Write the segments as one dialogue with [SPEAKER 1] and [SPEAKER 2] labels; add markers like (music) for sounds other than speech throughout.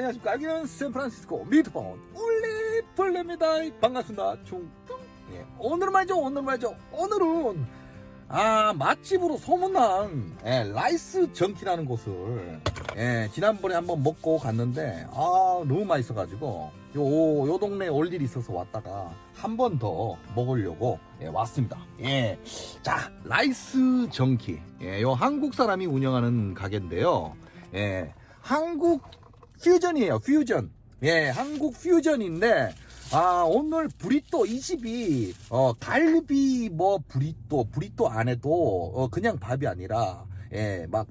[SPEAKER 1] 안녕하십니까. 여기는 샌프란시스코 미드파운 올리플레입니다. 반갑습니다. 중뚱. 예, 오늘은 말이죠. 오늘 말이죠. 오늘은 아 맛집으로 소문난 예, 라이스 정키라는 곳을 예, 지난번에 한번 먹고 갔는데 아 너무 맛있어가지고 요, 요 동네에 올 일이 있어서 왔다가 한 번 더 먹으려고 예, 왔습니다. 예. 자 라이스 정키 예, 요 한국 사람이 운영하는 가게인데요. 예, 한국 퓨전이에요, 퓨전. 예, 한국 퓨전인데, 아, 오늘 브리또 20이, 어, 갈비 뭐 브리또, 브리또 안에도, 어, 그냥 밥이 아니라, 예, 막,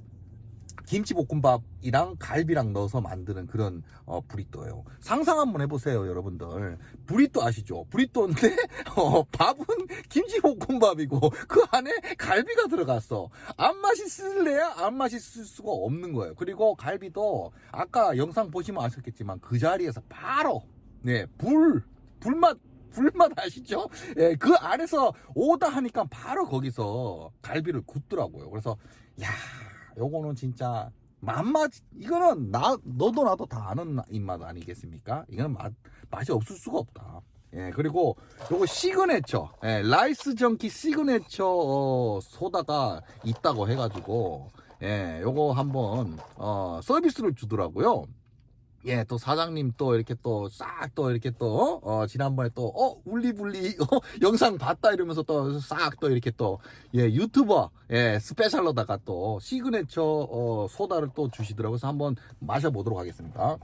[SPEAKER 1] 김치볶음밥이랑 갈비랑 넣어서 만드는 그런 어, 브리또예요. 상상 한번 해보세요, 여러분들. 브리또 아시죠? 브리또인데 (laughs) 어, 밥은 김치볶음밥이고 그 안에 갈비가 들어갔어. 안 맛있을래야 안 맛있을 수가 없는 거예요. 그리고 갈비도 아까 영상 보시면 아셨겠지만 그 자리에서 바로 네, 불 불맛 불맛 아시죠? 예, 그 안에서 오다 하니까 바로 거기서 갈비를 굽더라고요. 그래서 야, 요거는 진짜 맛맛 이거는 나 너도 나도 다 아는 입맛 아니겠습니까? 이거는 맛 맛이 없을 수가 없다. 예, 그리고 요거 시그네처, 예, 라이스 정키 시그네처 어, 소다가 있다고 해가지고, 예, 요거 한번, 어, 서비스를 주더라고요. 예, 또 사장님 또 이렇게 또 싹 또 이렇게 또, 어, 지난번에 또, 어, 울리불리, (laughs) 어, 영상 봤다 이러면서 또 싹 또 이렇게 또, 예, 유튜버, 예, 스페셜로다가 또 시그네처, 어, 소다를 또 주시더라고요. 그래서 한번 마셔보도록 하겠습니다.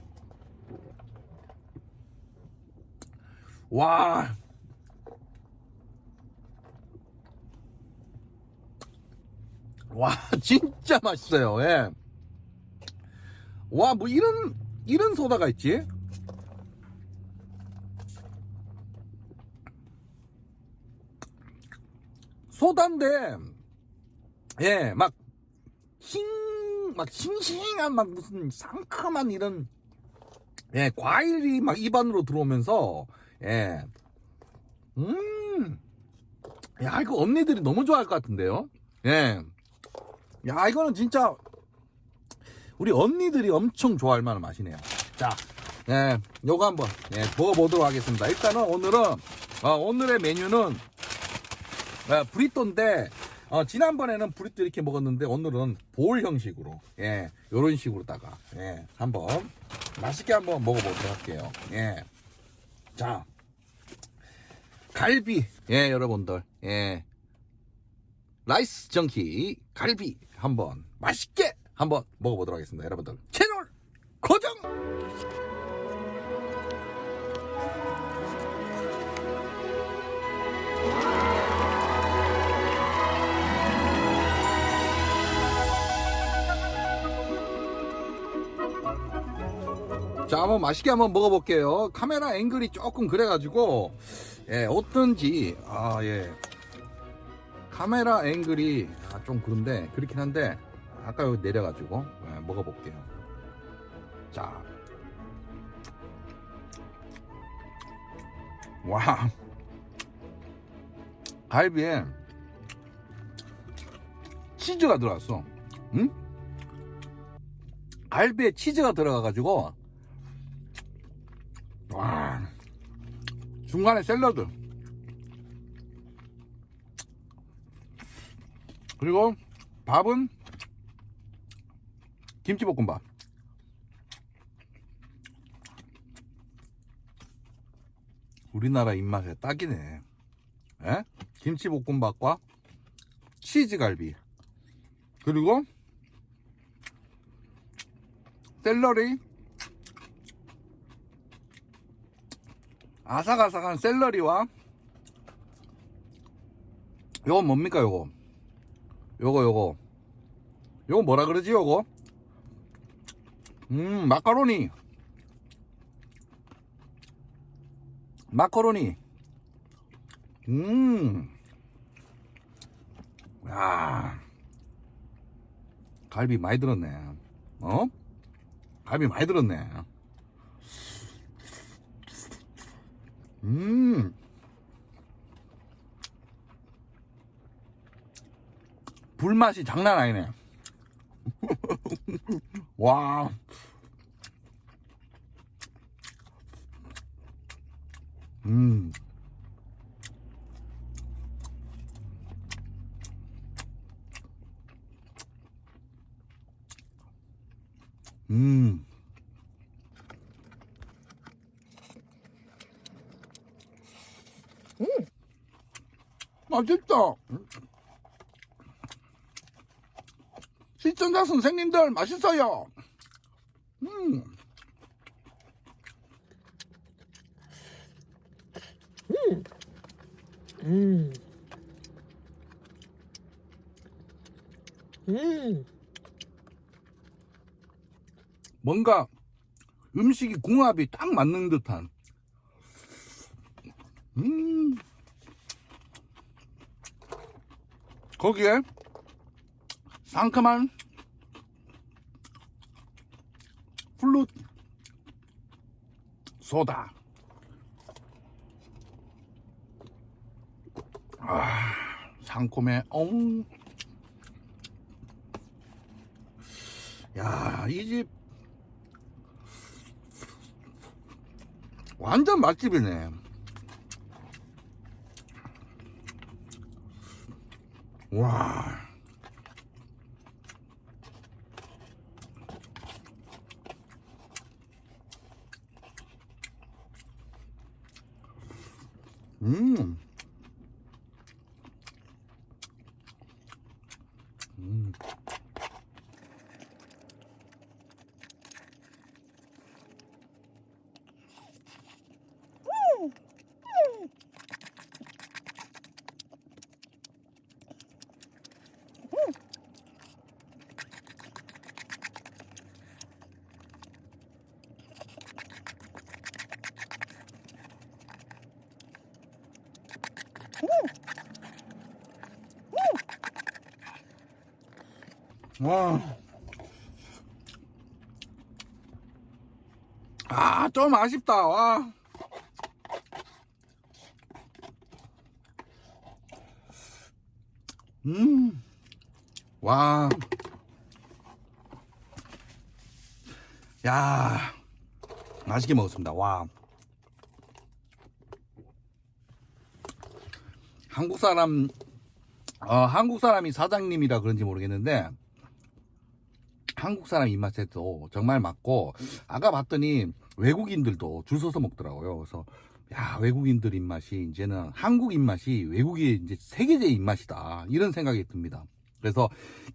[SPEAKER 1] 와. 와, (laughs) 진짜 맛있어요. 예. 와, 뭐 이런 이런 소다가 있지? 소다인데 예, 막 싱, 막 싱싱한 막 무슨 상큼한 이런 예, 과일이 막 입안으로 들어오면서 예. 음. 야, 이거 언니들이 너무 좋아할 것 같은데요? 예. 야, 이거는 진짜 우리 언니들이 엄청 좋아할 만한 맛이네요. 자, 예, 요거 한번 예, 먹어보도록 하겠습니다. 일단은 오늘은 어, 오늘의 메뉴는 어, 브리또인데 어, 지난번에는 브리또 이렇게 먹었는데 오늘은 볼 형식으로 예, 요런 식으로다가 예, 한번 맛있게 한번 먹어보도록 할게요. 예, 자, 갈비 예, 여러분들 예, 라이스 정키 갈비 한번 맛있게 한번 먹어보도록 하겠습니다. 여러분들 채널 고정! 자, 한번 맛있게 한번 먹어볼게요. 카메라 앵글이 조금 그래가지고, 예, 어떤지, 아, 예. 카메라 앵글이 아, 좀 그런데, 그렇긴 한데, 아까 여기 내려가지고, 예, 먹어볼게요. 자. 와. 갈비에 치즈가 들어갔어. 응? 갈비에 치즈가 들어가가지고, 와. 중간에 샐러드. 그리고 밥은 김치볶음밥. 우리나라 입맛에 딱이네. 에? 김치볶음밥과 치즈갈비. 그리고 샐러리. 아삭아삭한 샐러리와 요거 뭡니까 요거 요거 요거 요거 뭐라 그러지 요거 음 마카로니. 마카로니. 음. 야, 갈비 많이 들었네. 어? 갈비 많이 들었네. 음. 불맛이 장난 아니네 (laughs) 와. 음. 음. 맛있다. 시청자 선생님들 맛있어요. 음.
[SPEAKER 2] 음. 음.
[SPEAKER 1] 뭔가 음식이 궁합이 딱 맞는 듯한. 음. 거기에 상큼한 플룻 소다. 아, 상콤해. 엉. 야, 이 집 완전 맛집이네. 와. 음. 음. 와. 아, 좀 아쉽다. 와. 음. 와. 야. 맛있게 먹었습니다. 와. 한국 사람 어, 한국 사람이 사장님이라 그런지 모르겠는데 한국 사람 입맛에도 정말 맞고 아까 봤더니 외국인들도 줄 서서 먹더라고요. 그래서 야 외국인들 입맛이 이제는 한국 입맛이 외국의 이제 세계제 입맛이다 이런 생각이 듭니다. 그래서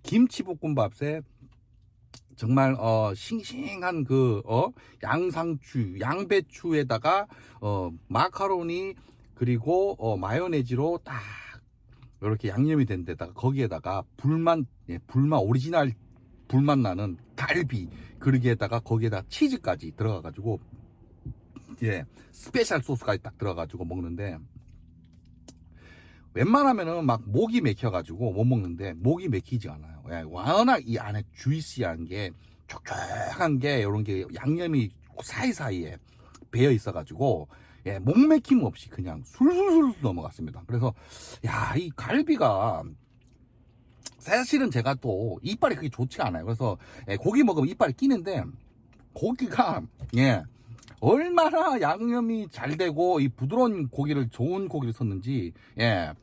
[SPEAKER 1] 김치볶음밥에 정말 어 싱싱한 그어 양상추 양배추에다가 어 마카로니 그리고 어 마요네즈로 딱 이렇게 양념이 된 데다가 거기에다가 불만 예, 불만 오리지널 불맛 나는 갈비 그러기에다가 거기에다 치즈까지 들어가 가지고 예 스페셜 소스까지 딱 들어가 가지고 먹는데 웬만하면은 막 목이 맥혀 가지고 못 먹는데 목이 맥히지 않아요 예, 워낙 이 안에 주이시한 게 촉촉한 게 이런 게 양념이 사이사이에 배어 있어 가지고 예, 목 맥힘 없이 그냥 술술술 넘어갔습니다. 그래서 야, 이 갈비가 사실은 제가 또 이빨이 그렇게 좋지 않아요. 그래서 예, 고기 먹으면 이빨이 끼는데 고기가 예 얼마나 양념이 잘 되고 이 부드러운 고기를 좋은 고기를 썼는지 예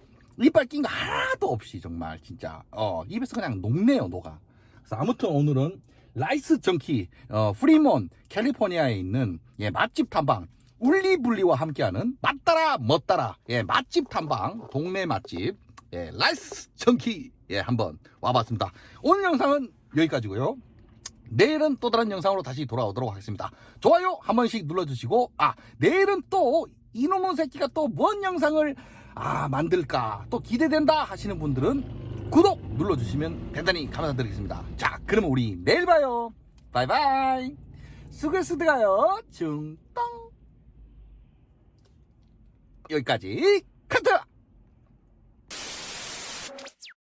[SPEAKER 1] 이빨 낀 거 하나도 없이 정말 진짜 어 입에서 그냥 녹네요 녹아. 그래서 아무튼 오늘은 라이스 정키 어, 프리몬 캘리포니아에 있는 예 맛집 탐방 울리불리와 함께하는 맛따라 멋따라 예 맛집 탐방 동네 맛집 예 라이스 정키 예 한번 와봤습니다. 오늘 영상은 여기까지고요. 내일은 또 다른 영상으로 다시 돌아오도록 하겠습니다. 좋아요 한 번씩 눌러주시고 아 내일은 또 이놈의 새끼가 또 뭔 영상을 아 만들까 또 기대된다 하시는 분들은 구독 눌러주시면 대단히 감사드리겠습니다. 자 그러면 우리 내일 봐요. 바이바이. 수고했으드가요. 중똥. 여기까지. 카트